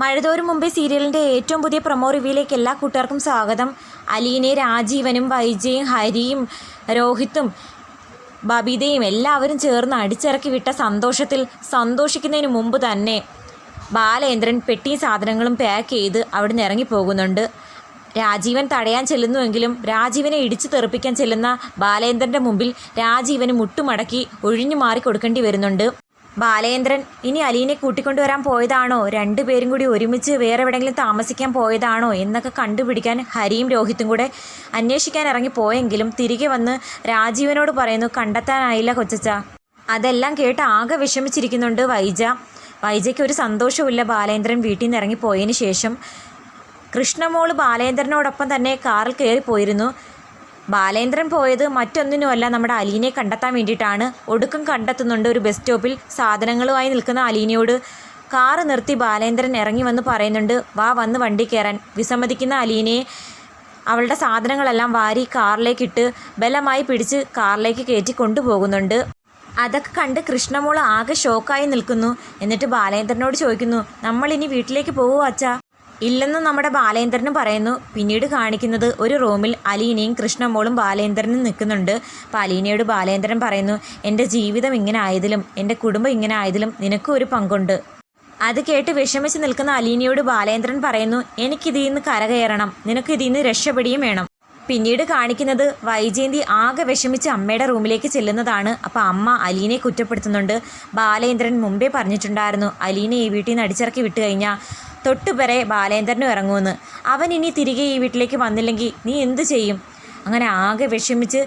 മഴതോറും മുമ്പേ സീരിയലിന്റെ ഏറ്റവും പുതിയ പ്രൊമോ റിവ്യൂയിലേക്ക് എല്ലാ കൂട്ടുകാർക്കും സ്വാഗതം. അലീനെ രാജീവനും വൈജയും ഹരിയും രോഹിത്തും ബബിതയും എല്ലാവരും ചേർന്ന് അടിച്ചിറക്കി വിട്ട സന്തോഷത്തിൽ സന്തോഷിക്കുന്നതിന് മുമ്പ് തന്നെ ബാലേന്ദ്രൻ പെട്ടിയും സാധനങ്ങളും പാക്ക് ചെയ്ത് അവിടെ അവിടുന്ന് ഇറങ്ങിപ്പോകുന്നുണ്ട്. രാജീവൻ തടയാൻ ചെല്ലുന്നുവെങ്കിലും രാജീവനെ ഇടിച്ചു തെറിപ്പിക്കാൻ ചെല്ലുന്ന ബാലേന്ദ്രന്റെ മുമ്പിൽ രാജീവന് മുട്ടുമടക്കി ഒഴിഞ്ഞു മാറി കൊടുക്കേണ്ടി വരുന്നുണ്ട്. ബാലേന്ദ്രൻ ഇനി അലീനെ കൂട്ടിക്കൊണ്ടുവരാൻ പോയതാണോ? രണ്ടുപേരും കൂടി ഒരുമിച്ച് വേറെ എവിടെയെങ്കിലും താമസിക്കാൻ പോയതാണോ? എന്നൊക്കെ കണ്ടുപിടിക്കാൻ ഹരിയും രോഹിത്തും കൂടെ അന്വേഷിക്കാൻ ഇറങ്ങി പോയെങ്കിലും തിരികെ വന്ന് രാജീവനോട് പറയുന്നു കണ്ടെത്താനായില്ല കൊച്ചച്ച. അതെല്ലാം കേട്ട് ആകെ വിഷമിച്ചിരിക്കുന്നുണ്ട് വൈജ. വൈജയ്ക്ക് ഒരു സന്തോഷവുമില്ല ബാലേന്ദ്രൻ വീട്ടിൽ നിന്ന് ഇറങ്ങിപ്പോയതിന് ശേഷം. കൃഷ്ണമോൾ ബാലേന്ദ്രനോടൊപ്പം തന്നെ കാറിൽ കയറി പോയിരുന്നു ബാലേന്ദ്രൻ പോയത് മറ്റൊന്നിനുമല്ല. നമ്മുടെ അലീനെ കണ്ടെത്താൻ വേണ്ടിയിട്ടാണ്. ഒടുക്കം കണ്ടെത്തുന്നുണ്ട് ഒരു ബസ് സ്റ്റോപ്പിൽ സാധനങ്ങളുമായി നിൽക്കുന്ന അലീനയോട് കാറ് നിർത്തി ബാലേന്ദ്രൻ ഇറങ്ങി വന്ന് പറയുന്നുണ്ട് വാ വന്ന് വണ്ടി കയറാൻ വിസമ്മതിക്കുന്ന അലീനയെ അവളുടെ സാധനങ്ങളെല്ലാം വാരി കാറിലേക്കിട്ട് ബലമായി പിടിച്ച് കാറിലേക്ക് കയറ്റി കൊണ്ടുപോകുന്നുണ്ട്. അതൊക്കെ കണ്ട് കൃഷ്ണമോൾ ആകെ ഷോക്കായി നിൽക്കുന്നു. എന്നിട്ട് ബാലേന്ദ്രനോട് ചോദിക്കുന്നു നമ്മളിനി വീട്ടിലേക്ക് പോവോ അച്ഛാ? ഇല്ലെന്ന് നമ്മുടെ ബാലേന്ദ്രനും പറയുന്നു. പിന്നീട് കാണിക്കുന്നത് ഒരു റൂമിൽ അലീനയും കൃഷ്ണമോളും ബാലേന്ദ്രനും നിൽക്കുന്നുണ്ട്. അപ്പോൾ അലീനയോട് ബാലേന്ദ്രൻ പറയുന്നു എന്റെ ജീവിതം ഇങ്ങനെ ആയതിലും എന്റെ കുടുംബം ഇങ്ങനെ ആയതിലും നിനക്കും ഒരു പങ്കുണ്ട്. അത് കേട്ട് വിഷമിച്ച് നിൽക്കുന്ന അലീനയോട് ബാലേന്ദ്രൻ പറയുന്നു എനിക്കിതിൽ നിന്ന് കരകയറണം. നിനക്ക് ഇതിൽ നിന്ന് വേണം. പിന്നീട് കാണിക്കുന്നത് വൈജയന്തി ആകെ വിഷമിച്ച് അമ്മയുടെ റൂമിലേക്ക് ചെല്ലുന്നതാണ്. അപ്പോൾ അമ്മ അലീനെ കുറ്റപ്പെടുത്തുന്നുണ്ട്. ബാലേന്ദ്രൻ മുമ്പേ പറഞ്ഞിട്ടുണ്ടായിരുന്നു അലീനെ ഈ വീട്ടിൽ നിന്ന് അടിച്ചിറക്കി വിട്ടു കഴിഞ്ഞാൽ തൊട്ടുപരെ ബാലേന്ദ്രനും ഇറങ്ങുമെന്ന്. അവൻ ഇനി തിരികെ ഈ വീട്ടിലേക്ക് വന്നില്ലെങ്കിൽ നീ എന്തു ചെയ്യും? അങ്ങനെ ആകെ വിഷമിച്ച്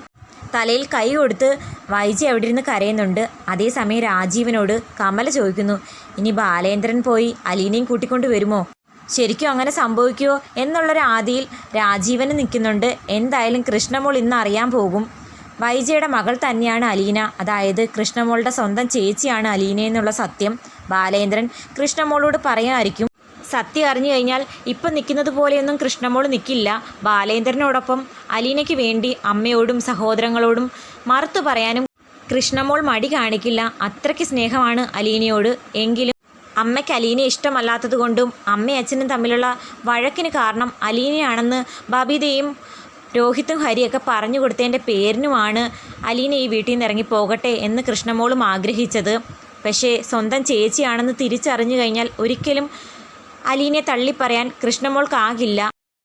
തലയിൽ കൈ കൊടുത്ത് വൈജി അവിടെ ഇരുന്ന് കരയുന്നുണ്ട്. അതേസമയം രാജീവനോട് കമല ചോദിക്കുന്നു ഇനി ബാലേന്ദ്രൻ പോയി അലീനയും കൂട്ടിക്കൊണ്ട് വരുമോ? ശരിക്കും അങ്ങനെ സംഭവിക്കുമോ എന്നുള്ളൊരു ആദിയിൽ രാജീവന് നിൽക്കുന്നുണ്ട്. എന്തായാലും കൃഷ്ണമോൾ ഇന്ന് അറിയാൻ പോകും. വൈജയുടെ മകൾ തന്നെയാണ് അലീന. അതായത് കൃഷ്ണമോളുടെ സ്വന്തം ചേച്ചിയാണ് അലീന എന്നുള്ള സത്യം ബാലേന്ദ്രൻ കൃഷ്ണമോളോട് പറയാമായിരിക്കും സത്യം അറിഞ്ഞു കഴിഞ്ഞാൽ ഇപ്പം നിൽക്കുന്നത് പോലെയൊന്നും കൃഷ്ണമോൾ നിൽക്കില്ല. ബാലേന്ദ്രനോടൊപ്പം അലീനയ്ക്ക് വേണ്ടി അമ്മയോടും സഹോദരങ്ങളോടും മറുത്തു പറയാനും കൃഷ്ണമോൾ മടി കാണിക്കില്ല. അത്രയ്ക്ക് സ്നേഹമാണ് അലീനയോട്. എങ്കിലും അമ്മയ്ക്ക് അലീനെ ഇഷ്ടമല്ലാത്തത് കൊണ്ടും അമ്മയും അച്ഛനും തമ്മിലുള്ള വഴക്കിന് കാരണം അലീനയാണെന്ന് ബബിതയും രോഹിത്തും ഹരിയൊക്കെ പറഞ്ഞു കൊടുത്തതിന്റെ പേരിനുമാണ് അലീന ഈ വീട്ടിൽ നിന്ന് ഇറങ്ങി പോകട്ടെ എന്ന് കൃഷ്ണമോളും ആഗ്രഹിച്ചത്. പക്ഷേ സ്വന്തം ചേച്ചിയാണെന്ന് തിരിച്ചറിഞ്ഞു കഴിഞ്ഞാൽ ഒരിക്കലും അലീനെ തള്ളിപ്പറയാൻ കൃഷ്ണമോൾക്കാകില്ല